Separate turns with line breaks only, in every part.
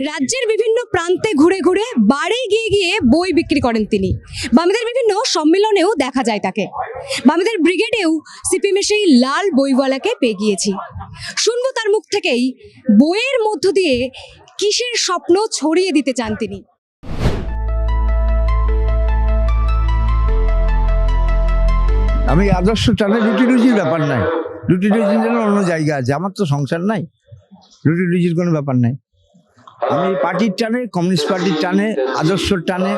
রাজ্যের বিভিন্ন প্রান্তে ঘুরে ঘুরে বাড়ি গিয়ে গিয়ে বই বিক্রি করেন তিনি। বামেদের বিভিন্ন সম্মেলনেও দেখা যায় তাকে। বামেদের ব্রিগেডেও সিপিএমে সেই লাল বইওয়ালাকে পেয়ে গিয়েছি। শুনব তার মুখ থেকেই বইয়ের মধ্য দিয়ে কিসের স্বপ্ন ছড়িয়ে দিতে চান তিনি।
আমি আদর্শ টানে রুটি রুজির ব্যাপার নাই। রুটি রুজির জন্য অন্য জায়গা আছে, আমার তো সংসার নাই। রুটি রুজির কোনো ব্যাপার নাই। আমি পার্টির টানে, কমিউনিস্ট পার্টির টানে, আদর্শর টানে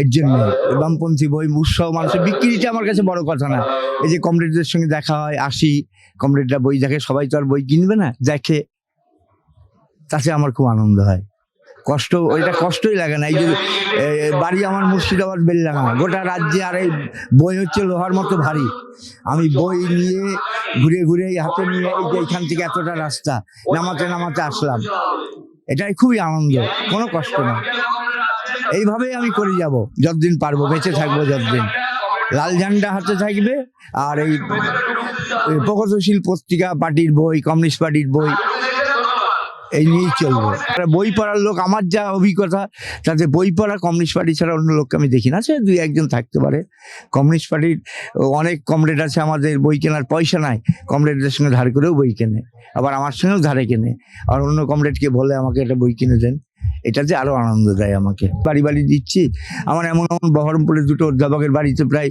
এর জন্য। বামপন্থী বই উৎসব মানুষের বিক্রিটা আমার কাছে বড় কথা না। এই যে কমরেডদের সঙ্গে দেখা হয়, আসি, কমরেডরা বই দেখে, সবাই তো আর বই কিনবে না, দেখে। তাতে আমার খুব আনন্দ হয়। কষ্ট, ওইটা কষ্টই লাগে না। এই যে বাড়ি আমার মুর্শিদাবাদ বেললাঙা গোটা রাজ্যে আর এই বই হচ্ছে লোহার মতো ভারী। আমি বই নিয়ে ঘুরে ঘুরে হাতে নিয়ে এই যে এখান থেকে এতটা রাস্তা, নামাতে নামাতে আসলাম। এটাই খুবই আনন্দ, কোনো কষ্ট না। এইভাবেই আমি করে যাব, যতদিন পারব, বেঁচে থাকব যতদিন। লাল ঝান্ডা হাতে থাকবে, আর এই প্রগতিশীল পত্রিকা পার্টির বই, কমিউনিস্ট পার্টির বই এই নিয়েই চলবো। বই পড়ার লোক আমার যা অভিজ্ঞতা, তাতে বই পড়া কমিউনিস্ট পার্টি ছাড়া অন্য লোককে আমি দেখি না। সে দুই একজন থাকতে পারে। কমিউনিস্ট পার্টির অনেক কমরেড আছে আমাদের বই কেনার, পয়সা নাই। কমরেডদের সঙ্গে ধার করেও বই কেনে, আবার আমার সঙ্গেও ধারে কেনে। আর অন্য কমরেডকে বলে আমাকে একটা বই কিনে দেন। এটাতে আরও আনন্দ দেয় আমাকে। বাড়ি বাড়ি দিচ্ছি। আমার এমন এমন বহরমপুরে দুটো অধ্যাপকের বাড়িতে প্রায়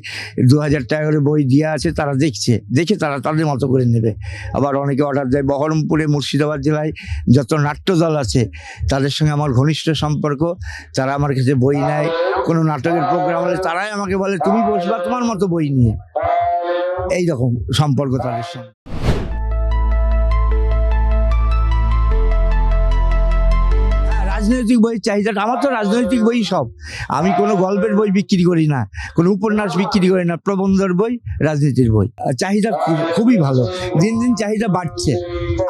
দু হাজার টাকা করে বই দেওয়া আছে, তারা দেখছে। দেখে তারা তাদের মতো করে নেবে। আবার অনেকে অর্ডার দেয়, বহরমপুরে মুর্শিদাবাদ জেলায় যত নাট্যদল আছে, তাদের সঙ্গে আমার ঘনিষ্ঠ সম্পর্ক। তারা আমার কাছে বই নেয়। কোনো নাটকের প্রোগ্রাম হলে তারাই আমাকে বলে, তুমি বসবা তোমার মতো বই নিয়ে। এই রকম সম্পর্ক তাদের সঙ্গে। রাজনৈতিক বই চাহিদাটা আমার তো রাজনৈতিক বই সব। আমি কোনো গল্পের বই বিক্রি করি না, কোনো উপন্যাস বিক্রি করি না, প্রবন্ধর বই, রাজনীতির বই। চাহিদা খুবই ভালো, দিন দিন চাহিদা বাড়ছে।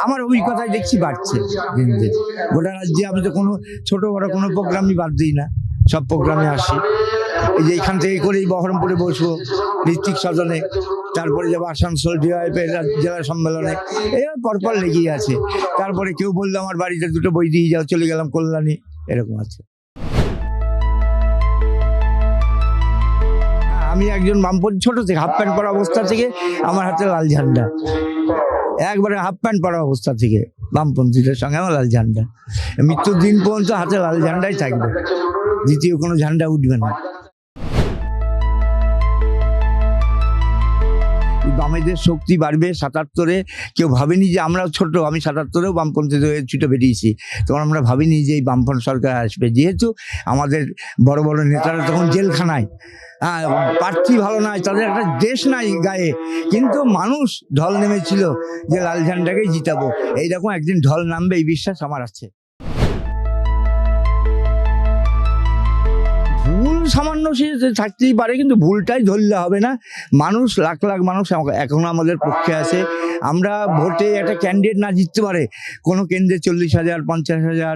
আমার অভিজ্ঞতায় দেখছি বাড়ছে দিন দিন। গোটা রাজ্যে আমি তো কোনো ছোট বড় কোনো প্রোগ্রামই বাদ দিই না, সব প্রোগ্রামে আসি। এই যে এখান থেকে করেই বহরমপুরে বসবো, ঋত্বিক সদনে তারপরে যাব আসানসোল ডিওয়াইপের জেলা সম্মেলনে। এবার পরপর লেগেই আছে। তারপরে কেউ বলল আমার বাড়িতে দুটো বই দিয়ে যাও, চলে গেলাম কল্যাণী। এরকম আছে। আমি একজন বামপন্থী, ছোট থেকে হাফ প্যান্ট পরা অবস্থা থেকে আমার হাতে লাল ঝান্ডা। একবারে হাফ প্যান্ট পরা অবস্থা থেকে বামপন্থীদের সঙ্গে আমার লাল ঝান্ডা। মৃত্যুর দিন পর্যন্ত হাতে লাল ঝান্ডাই থাকবে। দ্বিতীয় কোনো ঝান্ডা উঠবে না। বামেদের শক্তি বাড়বে সাতাত্তরে। কেউ ভাবেনি যে আমরা ছোট, আমি সাতাত্তরেও বামপন্থীদের হয়ে ছুটে বেরিয়েছি। তখন আমরা ভাবিনি যে এই বামপন্থ সরকার আসবে। যেহেতু আমাদের বড় বড় নেতারা তখন জেলখানায়। হ্যাঁ প্রার্থী ভালো নয়, তাদের একটা দেশ নাই গায়ে। কিন্তু মানুষ ঢল নেমেছিল যে লাল ঝান্ডাকেই জিতাবো। এইরকম একদিন ঢল নামবে, এই বিশ্বাস আমার আছে। সামান্য সে থাকতেই পারে, কিন্তু ভুলটাই ধরলে হবে না। মানুষ, লাখ লাখ মানুষ এখনও আমাদের পক্ষে আছে। আমরা ভোটে একটা ক্যান্ডিডেট না জিততে পারে, কোনো কেন্দ্রে চল্লিশ হাজার, পঞ্চাশ হাজার,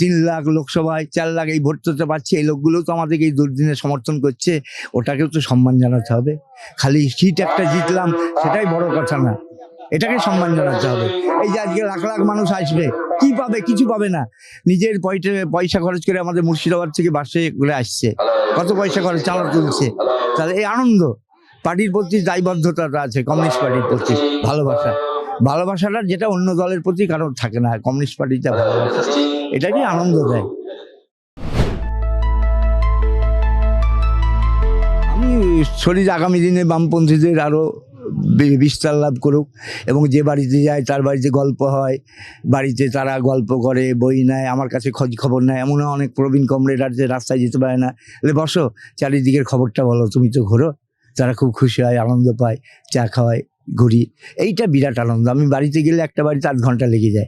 তিন লাখ লোকসভায়, চার লাখ এই ভোট করতে পারছে এই লোকগুলো তো আমাদেরকে এই দুর্দিনে সমর্থন করছে, ওটাকেও তো সম্মান জানাতে হবে। খালি সিট একটা জিতলাম, সেটাই বড় কথা না। এটাকে সম্মান জানাতে হবে। এই যে আজকে লাখ লাখ মানুষ আসবে, কি পাবে, কিছু পাবে না। নিজের পয়সা খরচ করে আমাদের মুর্শিদাবাদ থেকে বাসে করে আসছে। কত পয়সা করে চালা তুলছে? তাহলে এই আনন্দ। পার্টির প্রতি দায়বদ্ধতাটা আছে, কমিউনিস্ট পার্টির প্রতি ভালোবাসা। ভালোবাসাটা যেটা অন্য দলের প্রতি কারোর থাকে না, কমিউনিস্ট পার্টিটা ভালোবাসা। এটাকে আনন্দ দেয়। আমি শরীর আগামী দিনে বামপন্থীদের আরও বিস্তার লাভ করুক। এবং যে বাড়িতে যায়, তার বাড়িতে গল্প হয়। বাড়িতে তারা গল্প করে, বই নেয়, আমার কাছে খোঁজ খবর নেয়। এমনও অনেক প্রবীণ কমরেড আছে রাস্তায় যেতে পারে না। বলে, বসো, চারিদিকের খবরটা বলো, তুমি তো ঘোরো। তারা খুব খুশি হয়, আনন্দ পায়, চা খাওয়ায়, ঘুরি। এইটা বিরাট আনন্দ। আমি বাড়িতে গেলে একটা বাড়িতে আধ ঘণ্টা লেগে যায়।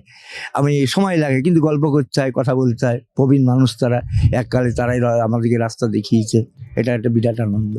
আমি সময় লাগে, কিন্তু গল্প করতে হয়, কথা বলতে হয়। প্রবীণ মানুষ তারা, এককালে তারাই আমাদেরকে রাস্তা দেখিয়েছে। এটা একটা বিরাট আনন্দ।